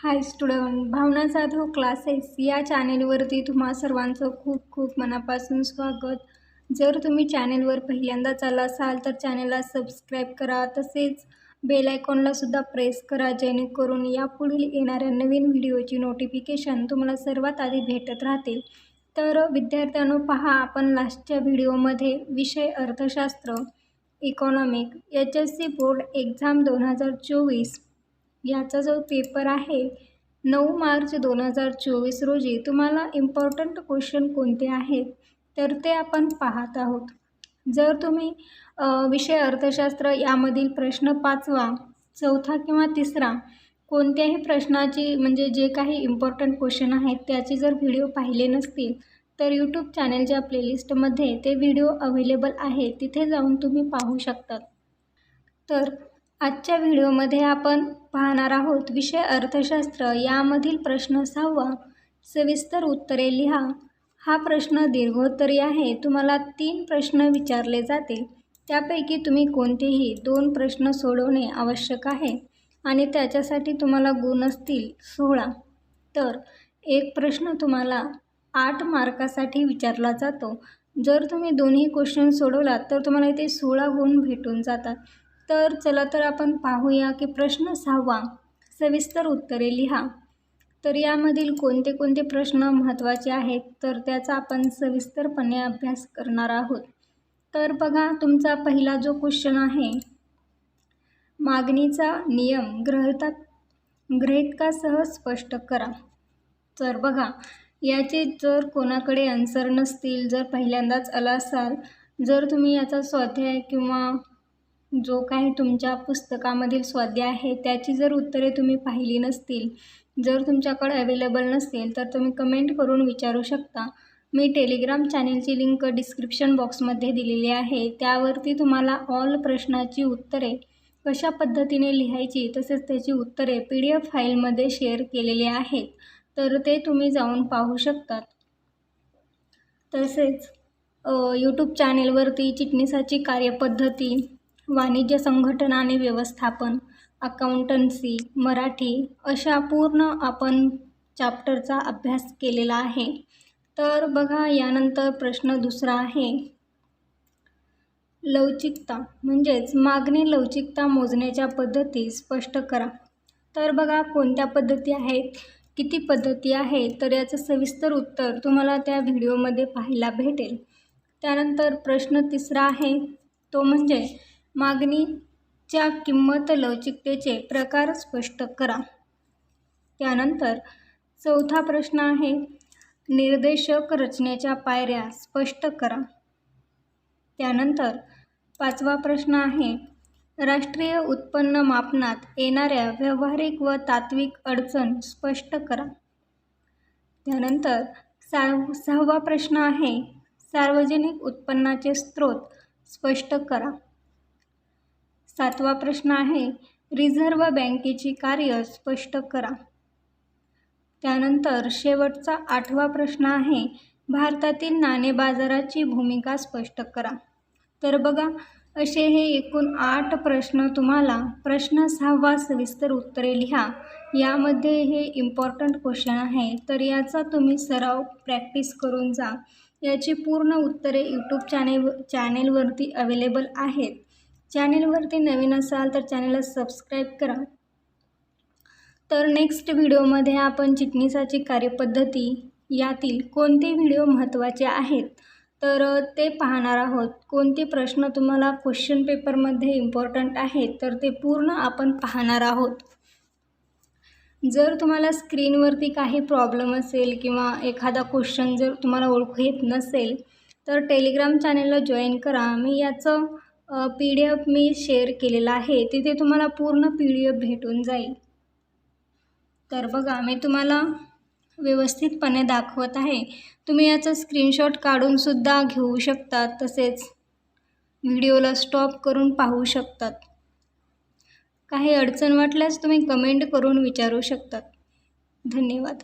Hi student Bhavana Jadhav classes या चॅनेलवरती तुम्हा सर्वांचं खूप खूप मनापासून स्वागत. जर तुम्ही चॅनेलवर पहिल्यांदाच आला असाल तर चॅनेलला सबस्क्राईब करा. तसेच बेल आयकॉनलासुद्धा प्रेस करा जेणेकरून यापुढील येणाऱ्या नवीन व्हिडिओची नोटिफिकेशन तुम्हाला सर्वात आधी भेटत राहतील तर विद्यार्थ्यांनो पहा आपण लास्टच्या व्हिडिओमध्ये विषय अर्थशास्त्र economic H S C board exam दोन हजार चोवीस याचा जो पेपर आहे नऊ मार्च दोन हजार चोवीस रोजी तुम्हाला इम्पॉर्टंट क्वेश्चन कोणते आहेत तर ते आपण पाहत आहोत. जर तुम्ही विषय अर्थशास्त्र यामधील प्रश्न पाचवा चौथा किंवा तिसरा कोणत्याही प्रश्नाची म्हणजे जे काही इम्पॉर्टंट क्वेश्चन आहेत त्याचे जर व्हिडिओ पाहिले नसतील तर यूट्यूब चॅनलच्या प्लेलिस्टमध्ये ते व्हिडिओ अवेलेबल आहे तिथे जाऊन तुम्ही पाहू शकतात. तर आजच्या व्हिडिओमध्ये आपण पाहणार आहोत विषय अर्थशास्त्र यामधील प्रश्न सहावा सविस्तर उत्तरे लिहा. हा प्रश्न दीर्घोत्तरी आहे. तुम्हाला तीन प्रश्न विचारले जातील त्यापैकी तुम्ही कोणतेही दोन प्रश्न सोडवणे आवश्यक आहे आणि त्याच्यासाठी तुम्हाला गुण असतील सोळा. तर एक प्रश्न तुम्हाला आठ मार्कासाठी विचारला जातो. जर तुम्ही दोन्ही क्वेश्चन सोडवलात तर तुम्हाला इथे सोळा गुण भेटून जातात. तर चला तर आपण पाहूया की प्रश्न सहावा सविस्तर उत्तरे लिहा. तर यामधील कोणते कोणते प्रश्न महत्त्वाचे आहेत? तर त्याचा आपण सविस्तरपणे अभ्यास करणार आहोत. तर बघा तुमचा पहिला जो क्वेश्चन आहे मागणीचा नियम ग्रहता ग्रहितकासह स्पष्ट करा. तर बघा याचे जर कोणाकडे आन्सर नसतील जर पहिल्यांदाच आला असाल जर तुम्ही याचा स्वाध्याय किंवा जो काही तुमच्या पुस्तकामधील स्वाध्याय आहे त्याची जर उत्तरे तुम्ही पाहिली नसतील जर तुमच्याकडे अवेलेबल नसेल तर तुम्ही कमेंट करून विचारू शकता. मी टेलिग्राम चॅनेलची लिंक डिस्क्रिप्शन बॉक्समध्ये दिलेली आहे. त्यावरती तुम्हाला ऑल प्रश्नाची उत्तरे कशा पद्धतीने लिहायची तसेच त्याची उत्तरे पी डी एफ फाईलमध्ये शेअर केलेली आहेत तर ते तुम्ही जाऊन पाहू शकतात. तसेच यूट्यूब चॅनेलवरती चिटणीसाची कार्यपद्धती वाणिज्य संघटना आणि व्यवस्थापन अकाउंटन्सी मराठी अशा पूर्ण आपण चॅप्टरचा अभ्यास केलेला आहे. तर बघा यानंतर प्रश्न दुसरा आहे. लवचिकता म्हणजेच मागणी लवचिकता मोजण्याच्या पद्धती स्पष्ट करा. तर बघा कोणत्या पद्धती आहेत? किती पद्धती आहेत? तर याचं सविस्तर उत्तर तुम्हाला त्या व्हिडिओमध्ये पाहायला भेटेल. त्यानंतर प्रश्न तिसरा आहे. तो म्हणजे मागणीच्या किंमत लवचिकतेचे प्रकार स्पष्ट करा. त्यानंतर चौथा प्रश्न आहे निर्देशक रचनेच्या पायऱ्या स्पष्ट करा. त्यानंतर पाचवा प्रश्न आहे राष्ट्रीय उत्पन्न मापनात येणाऱ्या व्यावहारिक व तात्विक अडचण स्पष्ट करा. त्यानंतर सा सहावा प्रश्न आहे सार्वजनिक उत्पन्नाचे स्रोत स्पष्ट करा. सातवा प्रश्न आहे रिझर्व्ह बँकेची कार्य स्पष्ट करा. त्यानंतर शेवटचा आठवा प्रश्न आहे भारतातील नाणे बाजाराची भूमिका स्पष्ट करा. तर बघा असे हे एकूण आठ प्रश्न तुम्हाला प्रश्न सहावा सविस्तर उत्तरे लिहा. यामध्ये हे इम्पॉर्टंट क्वेश्चन आहे. तर याचा तुम्ही सराव प्रॅक्टिस करून जा. याची पूर्ण उत्तरे यूट्यूब चॅनेल चॅनेलवरती अवेलेबल आहेत. चॅनेलवरती नवीन असाल तर चॅनेलला सबस्क्राईब करा. तर नेक्स्ट व्हिडिओमध्ये आपण चिटणीसाची कार्यपद्धती यातील कोणते व्हिडिओ महत्त्वाचे आहेत तर ते पाहणार आहोत. कोणते प्रश्न तुम्हाला क्वेश्चन पेपरमध्ये इम्पॉर्टंट आहेत तर ते पूर्ण आपण पाहणार आहोत. जर तुम्हाला स्क्रीनवरती काही प्रॉब्लेम असेल किंवा एखादा क्वेश्चन जर तुम्हाला ओळखू येत नसेल तर टेलिग्राम चॅनेलला जॉईन करा. मी याचं पी डी एफ मी शेअर केलेला आहे. तिथे तुम्हाला पूर्ण पी डी एफ भेटून जाईल. तर बघा मी तुम्हाला व्यवस्थितपणे दाखवत आहे. तुम्ही याचा स्क्रीनशॉट काढूनसुद्धा घेऊ शकतात तसेच व्हिडिओला स्टॉप करून पाहू शकतात. काही अडचण वाटल्यास तुम्ही कमेंट करून विचारू शकतात. धन्यवाद.